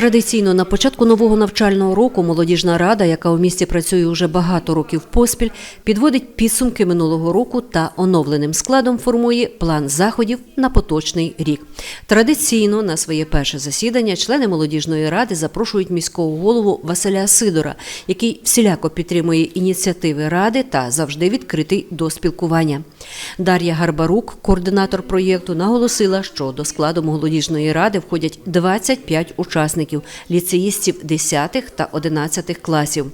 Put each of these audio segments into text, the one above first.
Традиційно на початку нового навчального року молодіжна рада, яка у місті працює уже багато років поспіль, підводить підсумки минулого року та оновленим складом формує план заходів на поточний рік. Традиційно на своє перше засідання члени молодіжної ради запрошують міського голову Василя Сидора, який всіляко підтримує ініціативи ради та завжди відкритий до спілкування. Дар'я Гарбарук, координатор проєкту, наголосила, що до складу молодіжної ради входять 25 учасників ліцеїстів 10 та 11 класів.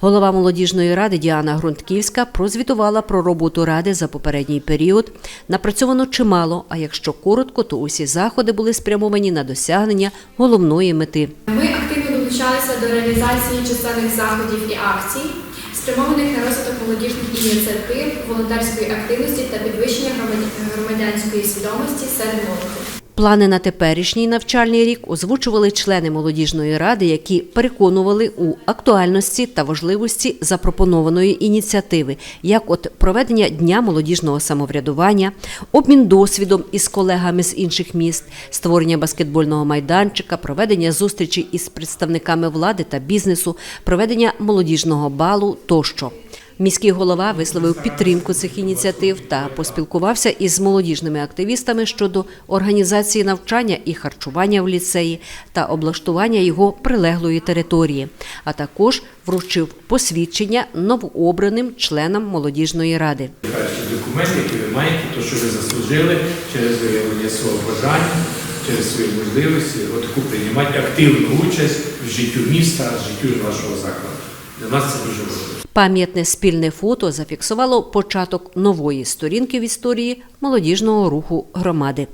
Голова молодіжної ради Діана Грунтківська прозвітувала про роботу ради за попередній період. Напрацьовано чимало. А якщо коротко, то усі заходи були спрямовані на досягнення головної мети. Ми активно долучалися до реалізації численних заходів і акцій, спрямованих на розвиток молодіжних ініціатив, волонтерської активності та підвищення громадя- громадянської свідомості серед молоді. Плани на теперішній навчальний рік озвучували члени молодіжної ради, які переконували у актуальності та важливості запропонованої ініціативи, як от проведення дня молодіжного самоврядування, обмін досвідом із колегами з інших міст, створення баскетбольного майданчика, проведення зустрічей із представниками влади та бізнесу, проведення молодіжного балу тощо. Міський голова висловив підтримку цих ініціатив та поспілкувався із молодіжними активістами щодо організації навчання і харчування в ліцеї та облаштування його прилеглої території, а також вручив посвідчення новообраним членам молодіжної ради. перші документи, які ви маєте, то що ви заслужили через виявлення свого бажання, через свої можливості, отаку приймати активну участь в життю міста, в життю вашого закладу. Для нас це дуже важливо. Пам'ятне спільне фото зафіксувало початок нової сторінки в історії молодіжного руху громади.